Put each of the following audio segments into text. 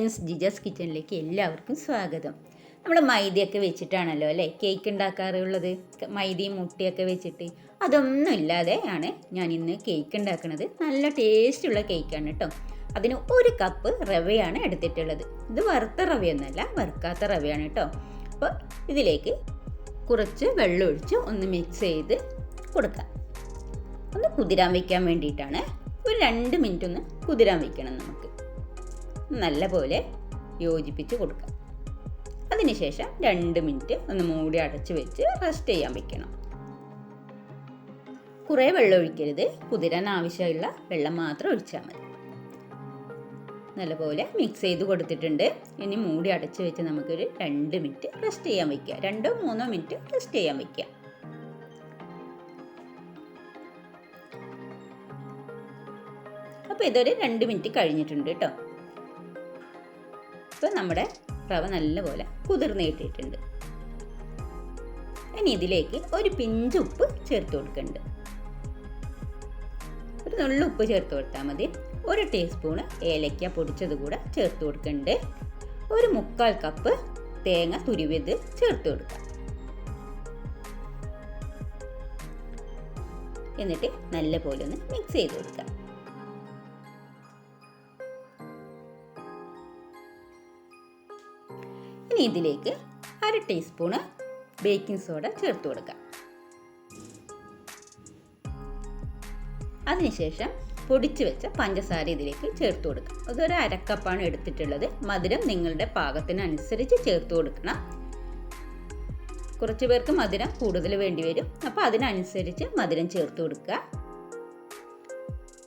Friends ജിജസ് കിച്ചണിലേക്ക് എല്ലാവർക്കും സ്വാഗതം. നമ്മൾ മൈദയൊക്കെ വെച്ചിട്ടാണല്ലോ അല്ലേ? കേക്ക് ഉണ്ടാക്കാറുള്ളത്? മൈദയും മുട്ടയൊക്കെ വെച്ചിട്ട്. അതൊന്നും ഇല്ലാതെ ആണ് ഞാൻ ഇന്ന് കേക്ക് ഉണ്ടാക്കുന്നത് നല്ല ടേസ്റ്റുള്ള കേക്കാണ് കേട്ടോ അതിന് ഒരു കപ്പ് റവയാണ് എടുത്തിട്ടുള്ളത്. ഇത് വറുത്ത റവയൊന്നുമല്ല വറുക്കാത്ത റവയാണ് കേട്ടോ അപ്പോൾ ഇതിലേക്ക് കുറച്ച് വെള്ളം ഒഴിച്ച് ഒന്ന് മിക്സ് ചെയ്ത് കൊടുക്കാം. ഒന്ന് കുതിരാൻ വയ്ക്കാൻ വേണ്ടിയിട്ടാണ്. ഒരു രണ്ട് മിനിറ്റ് ഒന്ന് കുതിരാൻ വയ്ക്കണം നമുക്ക്. നല്ലപോലെ യോജിപ്പിച്ച് കൊടുക്കുക. അതിനുശേഷം രണ്ട് മിനിറ്റ് ഒന്ന് മൂടി അടച്ച് വെച്ച് റെസ്റ്റ് ചെയ്യാൻ വെക്കണം. കുറേ വെള്ളം ഒഴിക്കരുത്. കുതിരാൻ ആവശ്യമുള്ള വെള്ളം മാത്രം ഒഴിച്ചാൽ മതി. നല്ലപോലെ മിക്സ് ചെയ്ത് കൊടുത്തിട്ടുണ്ട്. ഇനി മൂടി അടച്ച് വെച്ച് നമുക്കൊരു രണ്ട് മിനിറ്റ് റെസ്റ്റ് ചെയ്യാൻ വയ്ക്കുക രണ്ടോ മൂന്നോ മിനിറ്റ് റെസ്റ്റ് ചെയ്യാൻ വയ്ക്കുക അപ്പോൾ ഇതൊരു രണ്ട് മിനിറ്റ് കഴിഞ്ഞിട്ടുണ്ട് കേട്ടോ. ഇപ്പോൾ നമ്മുടെ റവ നല്ലപോലെ കുതിർന്ന് കിട്ടിയിട്ടുണ്ട്. ഇനി ഇതിലേക്ക് ഒരു പിഞ്ച് ഉപ്പ് ചേർത്ത് കൊടുക്കുന്നുണ്ട് ഒരു നുള്ളു ഉപ്പ് ചേർത്ത് കൊടുത്താൽ മതി. ഒരു ടീസ്പൂണ് ഏലക്ക പൊടിച്ചത് കൂടെ ചേർത്ത് കൊടുക്കുന്നുണ്ട് ഒരു മുക്കാൽ കപ്പ് തേങ്ങ തുരുവിത് ചേർത്ത് കൊടുക്കുക എന്നിട്ട് നല്ലപോലെ ഒന്ന് മിക്സ് ചെയ്ത് കൊടുക്കാം. ഇനി ഇതിലേക്ക് അര ടീസ്പൂണ് ബേക്കിംഗ് സോഡ ചേർത്ത് കൊടുക്കാം. അതിനുശേഷം പൊടിച്ചു വെച്ച പഞ്ചസാര ഇതിലേക്ക് ചേർത്ത് കൊടുക്കാം. അതൊരു അരക്കപ്പാണ് എടുത്തിട്ടുള്ളത്. മധുരം നിങ്ങളുടെ പാകത്തിനനുസരിച്ച് ചേർത്ത് കൊടുക്കണം. കുറച്ച് പേർക്ക് മധുരം കൂടുതൽ വേണ്ടി വരും. അപ്പോൾ അതിനനുസരിച്ച് മധുരം ചേർത്ത് കൊടുക്കുക.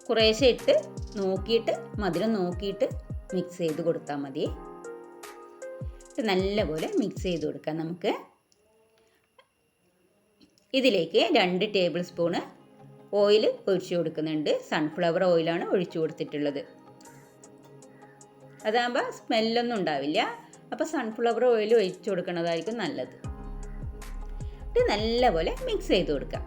കുറേശ്ശെ ഇട്ട് നോക്കിയിട്ട് മധുരം നോക്കിയിട്ട് മിക്സ് ചെയ്ത് കൊടുത്താൽ മതി. ഇത് നല്ലപോലെ മിക്സ് ചെയ്ത് കൊടുക്കാം നമുക്ക്. ഇതിലേക്ക് രണ്ട് ടേബിൾ സ്പൂണ് ഓയിൽ ഒഴിച്ചു കൊടുക്കുന്നുണ്ട്. സൺഫ്ലവർ ഓയിലാണ് ഒഴിച്ചു കൊടുത്തിട്ടുള്ളത്. അതാകുമ്പോൾ സ്മെല്ലൊന്നും ഉണ്ടാവില്ല. അപ്പോൾ സൺഫ്ലവർ ഓയിൽ ഒഴിച്ചു കൊടുക്കുന്നതായിരിക്കും നല്ലത്. ഇത് നല്ലപോലെ മിക്സ് ചെയ്ത് കൊടുക്കാം.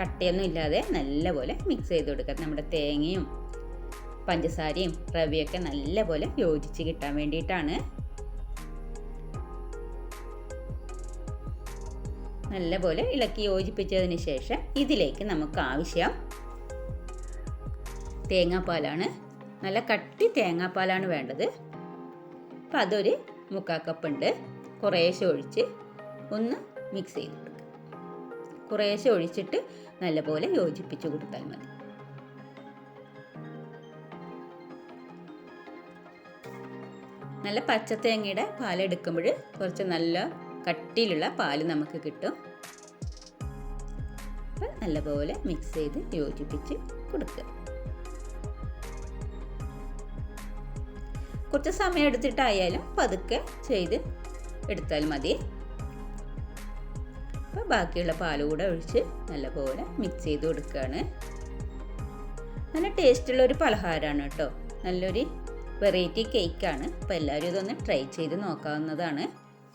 കട്ടയൊന്നും ഇല്ലാതെ നല്ലപോലെ മിക്സ് ചെയ്ത് കൊടുക്കാം. നമ്മുടെ തേങ്ങയും പഞ്ചസാരയും റവയൊക്കെ നല്ലപോലെ യോജിച്ച് കിട്ടാൻ വേണ്ടിയിട്ടാണ്. നല്ലപോലെ ഇളക്കി യോജിപ്പിച്ചതിന് ശേഷം ഇതിലേക്ക് നമുക്ക് ആവശ്യം തേങ്ങാപ്പാലാണ്. നല്ല കട്ടി തേങ്ങാപ്പാലാണ് വേണ്ടത്. അപ്പം അതൊരു മുക്കാൽ കപ്പ് ഉണ്ട്. കുറേശ്ശെ ഒഴിച്ച് ഒന്ന് മിക്സ് ചെയ്ത് കൊടുക്കുക കുറേശ്ശെ ഒഴിച്ചിട്ട് നല്ലപോലെ യോജിപ്പിച്ച് കൊടുത്താൽ മതി. നല്ല പച്ച തേങ്ങയുടെ പാലെടുക്കുമ്പോൾ കുറച്ച് നല്ല കട്ടിയിലുള്ള പാൽ നമുക്ക് കിട്ടും. അപ്പം നല്ലപോലെ മിക്സ് ചെയ്ത് യോജിപ്പിച്ച് കൊടുക്കുക. കുറച്ച് സമയം എടുത്തിട്ടായാലും പതുക്കെ ചെയ്ത് എടുത്താൽ മതി. അപ്പോൾ ബാക്കിയുള്ള പാൽ കൂടെ ഒഴിച്ച് നല്ലപോലെ മിക്സ് ചെയ്ത് കൊടുക്കുകയാണ്. നല്ല ടേസ്റ്റുള്ള ഒരു പലഹാരമാണ് കേട്ടോ. നല്ലൊരു വെറൈറ്റി കേക്കാണ്. അപ്പോൾ എല്ലാവരും ഇതൊന്ന് ട്രൈ ചെയ്ത് നോക്കാവുന്നതാണ്.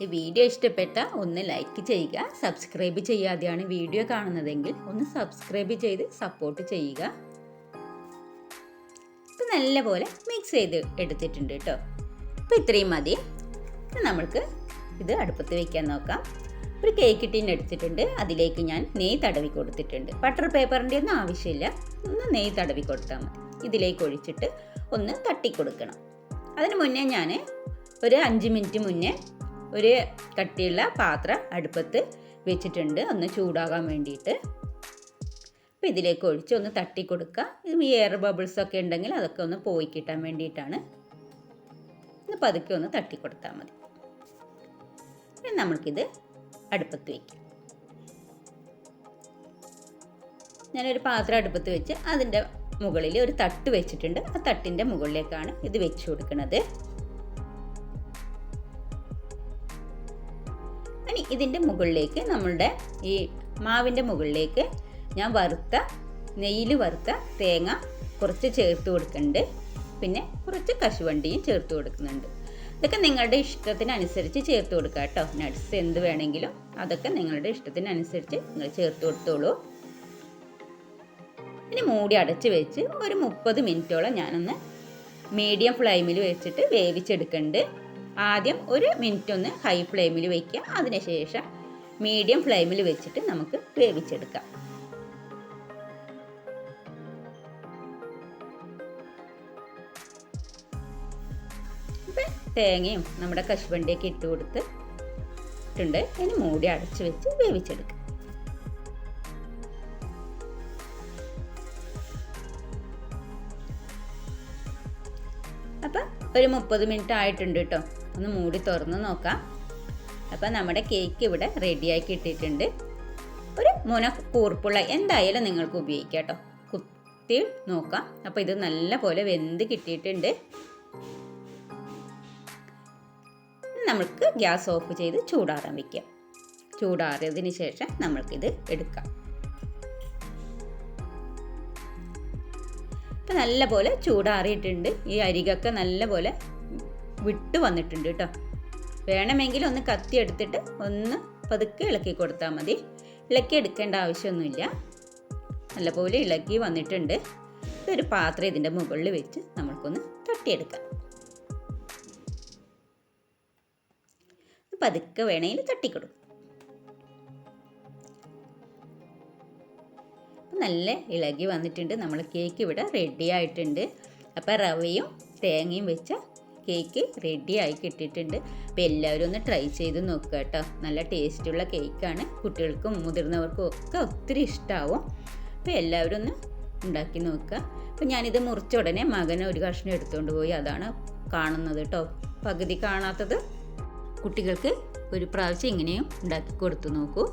ഈ വീഡിയോ ഇഷ്ടപ്പെട്ട ഒന്ന് ലൈക്ക് ചെയ്യുക സബ്സ്ക്രൈബ് ചെയ്യാതെയാണ് വീഡിയോ കാണുന്നതെങ്കിൽ ഒന്ന് സബ്സ്ക്രൈബ് ചെയ്ത് സപ്പോർട്ട് ചെയ്യുക. ഇപ്പം നല്ലപോലെ മിക്സ് ചെയ്ത് എടുത്തിട്ടുണ്ട് കേട്ടോ. അപ്പോൾ ഇത്രയും മതി. നമ്മൾക്ക് ഇത് അടുപ്പത്ത് വയ്ക്കാൻ നോക്കാം. ഒരു കേക്ക് ടിൻ എടുത്തിട്ടുണ്ട്. അതിലേക്ക് ഞാൻ നെയ്യ് തടവി കൊടുത്തിട്ടുണ്ട്. ബട്ടർ പേപ്പറിന്റെ ഒന്നും ആവശ്യമില്ല. ഒന്ന് നെയ്യ് തടവി കൊടുത്താൽ മതി. ഇതിലേക്ക് ഒഴിച്ചിട്ട് ഒന്ന് തട്ടിക്കൊടുക്കണം. അതിന് മുന്നേ ഞാൻ ഒരു അഞ്ച് മിനിറ്റ് മുന്നേ ഒരു കട്ടിയുള്ള പാത്രം അടുപ്പത്ത് വെച്ചിട്ടുണ്ട്. ഒന്ന് ചൂടാകാൻ വേണ്ടിയിട്ട്. അപ്പോൾ ഇതിലേക്ക് ഒഴിച്ച് ഒന്ന് തട്ടി കൊടുക്കുക ഈ എയർ ബബിൾസ് ഒക്കെ ഉണ്ടെങ്കിൽ അതൊക്കെ ഒന്ന് പോയി കിട്ടാൻ വേണ്ടിയിട്ടാണ്. ഒന്ന് പതുക്കെ ഒന്ന് തട്ടി കൊടുത്താൽ മതി നമ്മൾക്കിത് അടുപ്പത്ത് വയ്ക്കാം ഞാനൊരു പാത്രം അടുപ്പത്ത് വെച്ച് അതിന്റെ മുകളിൽ ഒരു തട്ട് വെച്ചിട്ടുണ്ട്. ആ തട്ടിന്റെ മുകളിലേക്കാണ് ഇത് വെച്ച് കൊടുക്കുന്നത്. ഇനി ഇതിന്റെ മുകളിലേക്ക് നമ്മളുടെ ഈ മാവിന്റെ മുകളിലേക്ക് ഞാൻ വറുത്ത നെയ്യിൽ വറുത്ത തേങ്ങ കുറച്ച് ചേർത്ത് കൊടുക്കുന്നുണ്ട്. പിന്നെ കുറച്ച് കശുവണ്ടിയും ചേർത്ത് കൊടുക്കുന്നുണ്ട്. ഇതൊക്കെ നിങ്ങളുടെ ഇഷ്ടത്തിനനുസരിച്ച് ചേർത്ത് കൊടുക്കുക കേട്ടോ. നട്ട്സ് എന്ത് വേണമെങ്കിലും അതൊക്കെ നിങ്ങളുടെ ഇഷ്ടത്തിനനുസരിച്ച് നിങ്ങൾ ചേർത്ത് കൊടുത്തോളൂ. ഇനി മൂടി അടച്ച് വെച്ച് ഒരു മുപ്പത് മിനിറ്റോളം ഞാനൊന്ന് മീഡിയം ഫ്ലെയിമിൽ വെച്ചിട്ട് വേവിച്ചെടുക്കുന്നുണ്ട് ആദ്യം ഒരു മിനിറ്റ് ഒന്ന് ഹൈ ഫ്ലെയിമിൽ വയ്ക്കുക. അതിനുശേഷം മീഡിയം ഫ്ലെയിമിൽ വെച്ചിട്ട് നമുക്ക് വേവിച്ചെടുക്കാം. തേങ്ങയും നമ്മുടെ കശുവണ്ടിയൊക്കെ ഇട്ട് കൊടുത്ത് ഇട്ടുണ്ട് ഇനി മൂടി അടച്ച് വെച്ച് വേവിച്ചെടുക്കാം. ഒരു മുപ്പത് മിനിറ്റ് ആയിട്ടുണ്ട് കേട്ടോ. ഒന്ന് മൂടി തുറന്ന് നോക്കാം. അപ്പോൾ നമ്മുടെ കേക്ക് ഇവിടെ റെഡിയാക്കി ഇട്ടിട്ടുണ്ട് ഒരു മുന കൂർപ്പുള്ള എന്തായാലും നിങ്ങൾക്ക് ഉപയോഗിക്കാം കേട്ടോ. കുത്തി നോക്കാം. അപ്പോൾ ഇത് നല്ല പോലെ വെന്ത് കിട്ടിയിട്ടുണ്ട്. നമുക്ക് ഗ്യാസ് ഓഫ് ചെയ്ത് ചൂടാറാൻ വയ്ക്കാം ചൂടാറിയതിന് ശേഷം നമ്മൾക്കിത് എടുക്കാം. ഇപ്പം നല്ല പോലെ ചൂടാറിയിട്ടുണ്ട്. ഈ അരികൊക്കെ നല്ല പോലെ വിട്ട് വന്നിട്ടുണ്ട് കേട്ടോ. വേണമെങ്കിൽ ഒന്ന് കത്തി എടുത്തിട്ട് ഒന്ന് പതുക്കെ ഇളക്കി കൊടുത്താൽ മതി. ഇളക്കി എടുക്കേണ്ട ആവശ്യമൊന്നുമില്ല. നല്ലപോലെ ഇളക്കി വന്നിട്ടുണ്ട്. ഇതൊരു പാത്രം ഇതിന്റെ മുകളിൽ വെച്ച് നമ്മൾക്കൊന്ന് തട്ടിയെടുക്കാം. പതുക്കെ വേണമെങ്കിൽ തട്ടിക്കൊടുക്കും. നല്ല ഇളകി വന്നിട്ടുണ്ട്. നമ്മൾ കേക്ക് ഇവിടെ റെഡി ആയിട്ടുണ്ട്. അപ്പോൾ റവയും തേങ്ങയും വെച്ച കേക്ക് റെഡി ആയി കിട്ടിയിട്ടുണ്ട്. അപ്പോൾ എല്ലാവരും ഒന്ന് ട്രൈ ചെയ്ത് നോക്കുക കേട്ടോ. നല്ല ടേസ്റ്റുള്ള കേക്കാണ് കുട്ടികൾക്കും മുതിർന്നവർക്കും ഒക്കെ ഒത്തിരി ഇഷ്ടമാവും അപ്പോൾ എല്ലാവരും ഒന്ന് ഉണ്ടാക്കി നോക്കുക അപ്പോൾ ഞാനിത് മുറിച്ച ഉടനെ മകനെ ഒരു കഷ്ണം എടുത്തുകൊണ്ട് പോയി. അതാണ് കാണുന്നത് കേട്ടോ. പകുതി കാണാത്തത് കുട്ടികൾക്ക് ഒരു പ്രാവശ്യം ഇങ്ങനെയും ഉണ്ടാക്കി കൊടുത്തു നോക്കൂ.